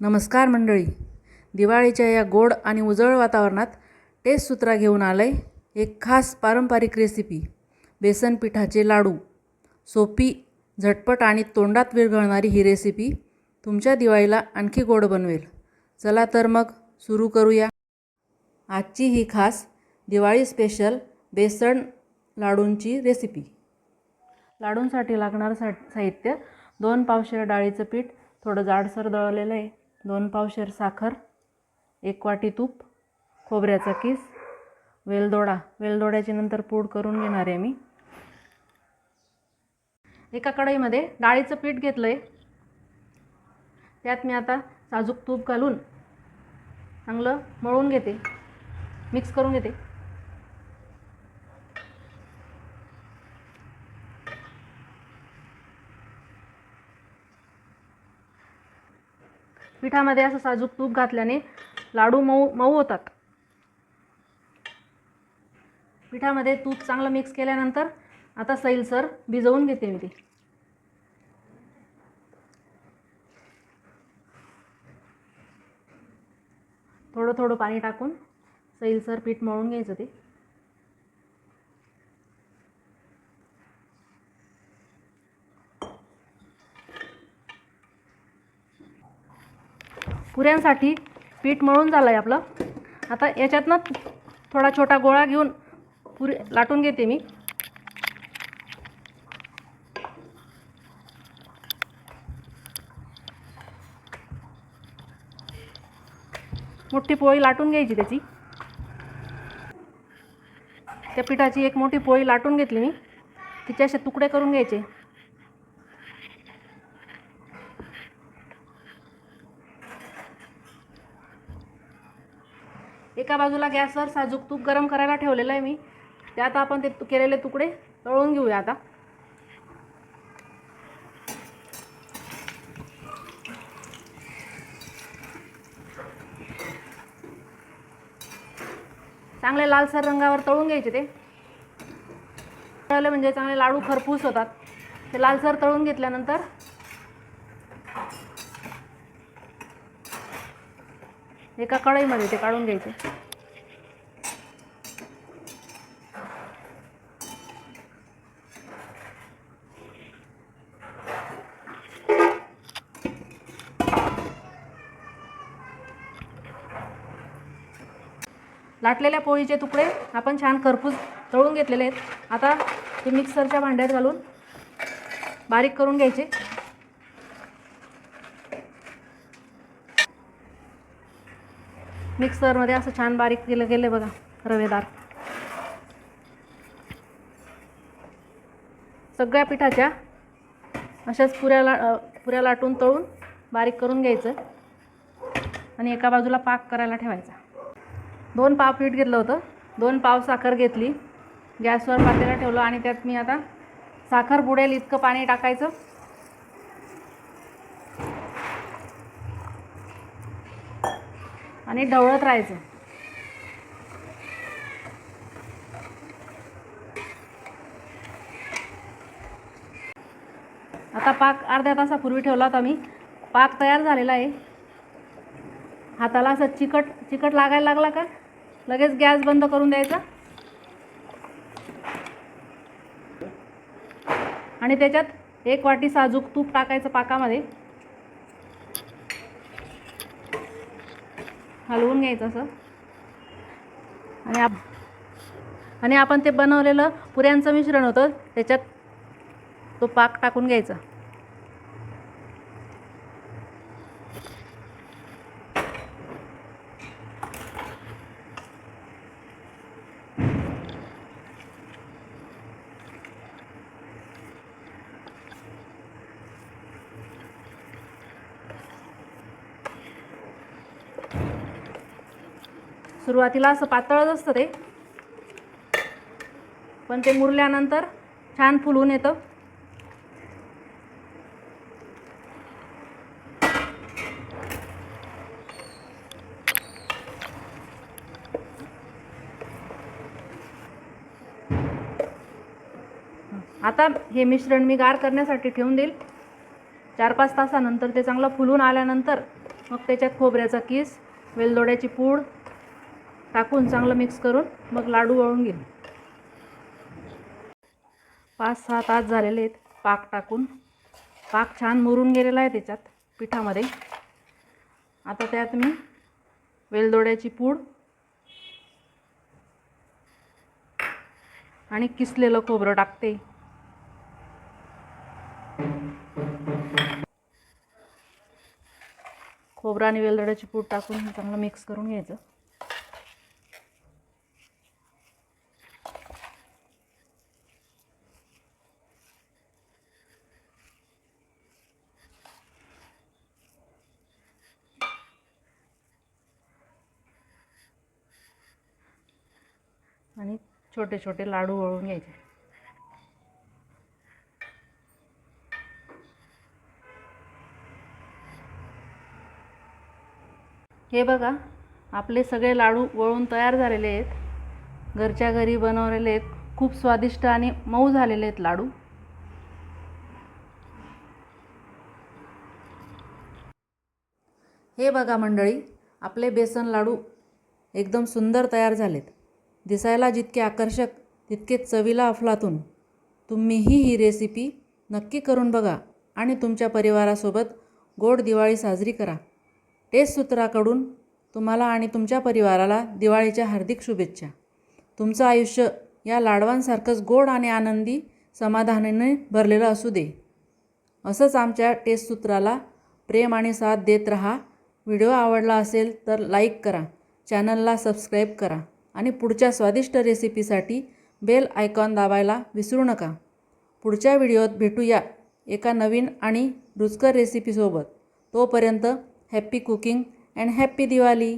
नमस्कार मंडळी. दिवाळीच्या या गोड आणि उजळ वातावरणात टेस्ट सूत्रा घेऊन आलंय एक खास पारंपरिक रेसिपी बेसन पिठाचे लाडू. सोपी झटपट आणि तोंडात विरघळणारी ही रेसिपी तुमच्या दिवाळीला आणखी गोड बनवेल. चला तर मग सुरू करूया. आजची ही खास दिवाळी स्पेशल बेसन लाडूंची रेसिपी लाडूंसाठी लागणारं सा साहित्य दोन पावशेर डाळीचं पीठ थोडं जाडसर दळलेलं आहे. दोन पावशेर साखर एक वाटी तूप खोबऱ्याचा किस वेलदोडा. वेलदोड्याची नंतर पूड करून घेणार आहे मी. एका कढईमध्ये डाळीचं पीठ घेतलं आहे त्यात मी आता साजूक तूप घालून चांगलं मळून घेते. मिक्स करून घेते. पिठामध्ये असं साजूक तूप घातल्याने लाडू मऊ मऊ होतात. पिठामध्ये तूप चांगलं मिक्स केल्यानंतर आता सैलसर भिजवून घेते मी ते. थोडं थोडं पाणी टाकून सैलसर पीठ मळून घ्यायचं ते. पुऱ्यांसाठी पीठ मळून झालं आहे आपलं. आता याच्यातनं थोडा छोटा गोळा घेऊन पुरी लाटून घेते मी. मोठी पोळी लाटून घ्यायची त्याची. त्या पिठाची एक मोठी पोळी लाटून घेतली मी. तिचे असे तुकडे करून घ्यायचे. एका बाजूला गॅसवर साजूक तूप गरम करायला ठेवलेलं आहे मी. त्यात आपण ते केलेले तुकडे तळून घेऊया आता. चांगले लालसर रंगावर तळून घ्यायचे ते. तळले म्हणजे चांगले लाडू खरपूस होतात. ते लालसर तळून घेतल्यानंतर एका कढईमध्ये ते काढून घ्यायचे. लाटलेल्या पोळीचे तुकडे आपण छान खरपूस तळून घेतलेले आहेत. आता ते मिक्सरच्या भांड्यात घालून बारीक करून घ्यायचे. मिक्सरमध्ये असं छान बारीक केलं गेलं बघा रवेदार. सगळ्या पिठाच्या अशाच पुऱ्या ला पुऱ्या लाटून तळून बारीक करून घ्यायचं आणि एका बाजूला पाक करायला ठेवायचा. दोन पाव पीठ घेतलं होतं. दोन पाव साखर घेतली. गॅसवर पातेला ठेवलं आणि त्यात मी आता साखर बुडेल इतकं पाणी टाकायचं. आणि ढवळत राहायचं. आता पाक अर्ध्या तासापूर्वी ठेवला होता मी. पाक तयार झालेला आहे. हाताला असं चिकट चिकट लागायला लागला का? लगेच गॅस बंद करून द्यायचा. आणि त्याच्यात एक वाटी साजूक तूप टाकायचं पाकामध्ये. हलवून घ्यायचं असं. आणि आप आणि आपण ते बनवलेलं पुऱ्यांचं मिश्रण होतं त्याच्यात तो पाक टाकून घ्यायचा. सुरुवातीला असं पातळच असतं ते. पण ते मुरल्यानंतर छान फुलून येतं. आता हे मिश्रण मी गार करण्यासाठी ठेवून देईल. चार पाच तासानंतर ते चांगलं फुलून आल्यानंतर मग त्याच्यात खोबऱ्याचा किस वेलदोड्याची पूड टाकून चांगलं मिक्स करून मग लाडू वळून घेईन पाच सहा तास झालेले आहेत पाक टाकून. पाक छान मुरून गेलेला आहे त्याच्यात पिठामध्ये. आता त्यात मी वेलदोड्याची पूड आणि किसलेलं खोबरं टाकते. खोबरं आणि वेलदोड्याची पूड टाकून चांगलं मिक्स करून घ्यायचं. आणि छोटे छोटे लाडू वळून घ्यायचे. हे बघा आपले सगळे लाडू वळून तयार झालेले आहेत. घरच्या घरी बनवलेले आहेत. खूप स्वादिष्ट आणि मऊ झालेले आहेत लाडू. हे बघा मंडळी आपले बेसन लाडू एकदम सुंदर तयार झालेत. दिसायला जितके आकर्षक तितकेच चवीला अफलातून. तुम्हीही ही रेसिपी नक्की करून बघा आणि तुमच्या परिवारासोबत गोड दिवाळी साजरी करा. टेस्ट सूत्राकडून तुम्हाला आणि तुमच्या परिवाराला दिवाळीच्या हार्दिक शुभेच्छा. तुमचं आयुष्य या लाडवांसारखंच गोड आणि आनंदी समाधानाने भरलेलं असू दे. असंच आमच्या टेस्ट सूत्राला प्रेम आणि साथ देत रहा. व्हिडिओ आवडला असेल तर लाईक करा. चॅनलला सबस्क्राईब करा. आणि पुढच्या स्वादिष्ट रेसिपीसाठी बेल आयकॉन दाबायला विसरू नका. पुढच्या व्हिडिओत भेटूया एका नवीन आणि रुचकर रेसिपीसोबत. तोपर्यंत happy cooking and happy Diwali!